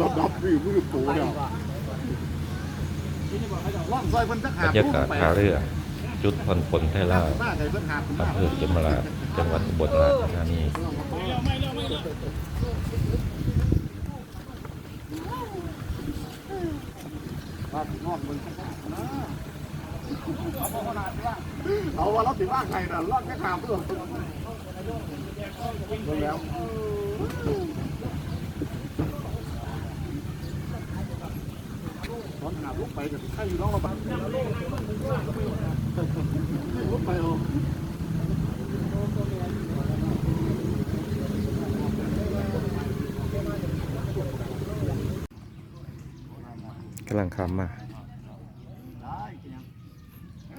ราดับมือมือปูเนี่ยล่องซอยเพิ่นสักบรรยากาศท่าเรือ จุดผ่อนปลนไทยลาวบ้าใครเพิ่นหาคุณอำเภอเขมราจังหวัดอุบลราชธานี้เองเอาว่าเราติว่าใครน่ะล่องแค่ขามเพื่อนแล้ว อนหาลูกไปกับใครอยู่น้องราบ้างลูกไปเอากำลังคำมา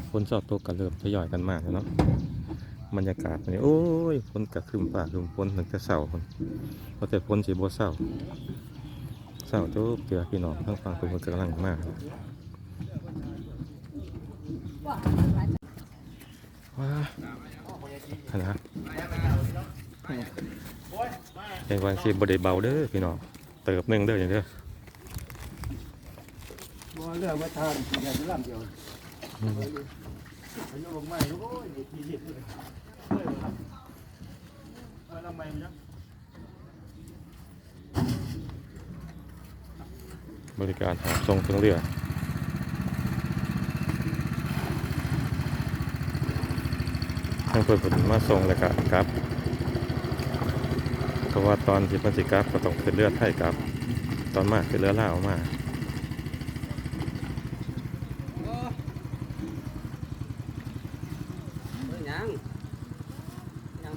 ฝนสอบตกกันเริ่มทยอยกันมากแล้วเนาะบรรยากาศนี่โอ้ยฝนกระครึมฟ้าครึมฝนถึงจะเศร้าคนพราะแต่ฝนสีบัเศร้า เศร้าจุบเจือพี่น้องทั้งฟังเป็นคนกำลังมากว้าขนาดไอ้วันสีบไดเบาเด้อพี่น้องเติบหนึ่งเด้ออย่างเด้อบ่เรื่องว่าทานกินอย่างนี้ลำเดียวอายุลงใหม่โอ้ยทีเด็ดเลยเฮ้ยครับเออลำใหม่มั้ย บริการหาส่งเครื่องเรือทั้งเพื่อนผมมาส่งแล้วก็กลับเพราะว่าตอนที่มันสิกับก็ต้องเป็นเรือไทยกลับ ตอนมาเป็นเรือล่าวมายังยัง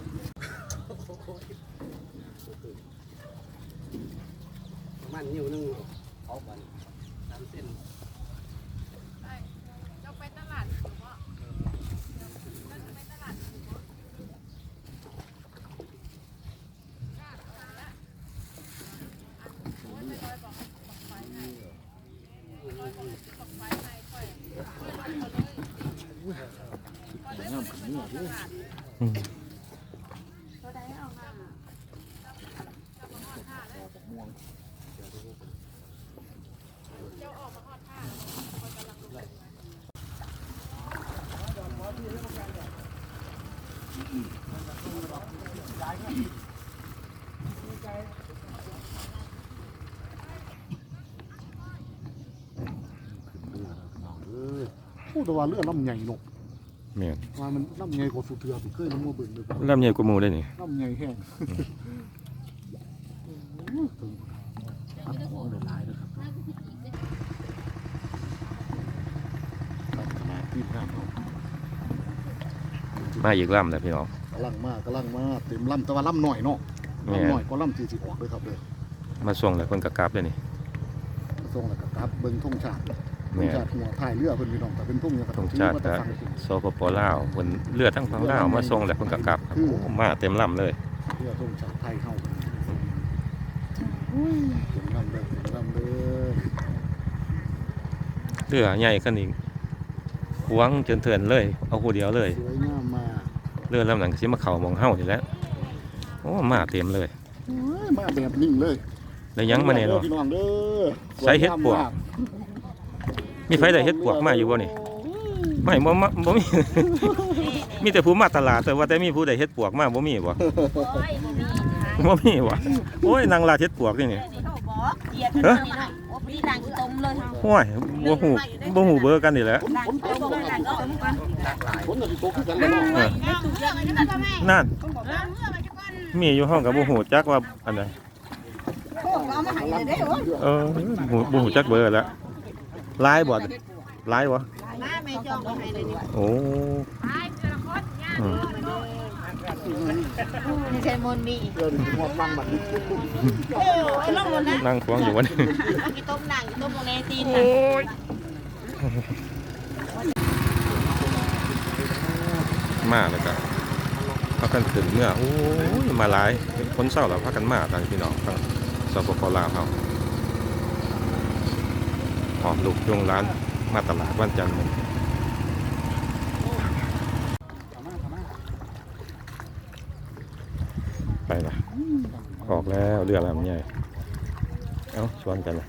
ประมันนิ้วหนึง เอาบันสามเส้นเราไปตลาดหรือเปล่าเราจะไปตลาดหรือเปล่าอืมตัวใดเอามาเจ้าออกมาทอดผ้าคนกำลังลง พูดแต่ว่าเรือลำใหญ่นกเมียนว่ามันลำใหญ่กว่าสุเทือผมเคยน้ำมือเบิ่งเลยครับลำใหญ่กว่าหมูได้นี่ลำใหญ่แห้งอัดของเดือดร้ายเลยครับขนาดที่ห้ามเอา มาอีกลำนะพี่น้องกำลังมากกำลังมาเต็มลำแต่ว่าลำหน่อยเนาะแม่ลำหน่อยก็ลำสี่สิบออกเลยครับเลยมาส่งแล้วคนกะกลับเลยนี่ส่งแล้วก็กลับเบิ่งธงชาติธแม่งชาติหัวถ่ายเรือเพิ่นพี่น้องแต่เป็นธงเนี่ยธงชาติก็ก็สปปลาวคนเรือทั้งฝั่งลาวมาส่งแล้วคนกะกลับครับโอ้มาเต็มลำเลยเรือธงชาติไทยเข้าเต็มลำเลยเต็มลำเลยเรือใหญ่ขนาดนี้หวงจนเถื่อนเลย เอาคู่เดียวเลยสวยงามมาก เรือลำหลังก็สิมาเข่ามองเฮานี่แหล้วโอ้มาเต็มเลย โอ้ยมาแบบนิ่งเลยแล้วยังมาเนี่ยเนาะ พี่น้องเด้อใส่เห็ดปวก มีไฟได้เฮ็ดปวกมาอยู่บ่นี่ไม่บ่มาบ่มี มีแต่ผู้มาตลาดแต่ว่าแต่มีผู้ใดเฮ็ดปวกมาบ่มีบ่โอ้ยบ่มีขายบ่มีบ่โอ้ยนางลาดเฮ็ดปวกนี่นี่เขาบอกเดียกันนี่นะโอ้พี่นางต้มเลย โอ้ยบ่ฮู้บ่ฮู้เบอร์กันนี่แหละนางต้ม เลยนางต้มกันฝนก็สิตกคือกันแล้วเนาะเออไม่ถูกเรื่องนี้ก็แม่นั่นเมื่อมาจะก่อนมีอยู่ห้องก็บ่ฮู้จักว่าอันใดเอามาให้เลยได้เหรอเออบ่บ่ฮู้จักเบอร์แล้วลายบ่ลายบ่มาแม่จองมาให้เลยนี่โอ้ไปเจอคนย่างอืมนี่ใช่มนมีเรือนี่หัวฟังบัดนี้เออไอ้ลงบนนะนั่งควงอยู่วันนี้กินต้มนางกินต้มโมเลตีน มาแล้วก็พากันขึ้นเมื่อโอ้ยมาหลายคนเศร้าแล้วพากันมาทางพี่น้องทางสปปลาวเฮาหอมลูกยงร้านมาตลาดวันจันทร์ไปละออกแล้วเรือลำใหญ่ เอ้าชวนกันนะ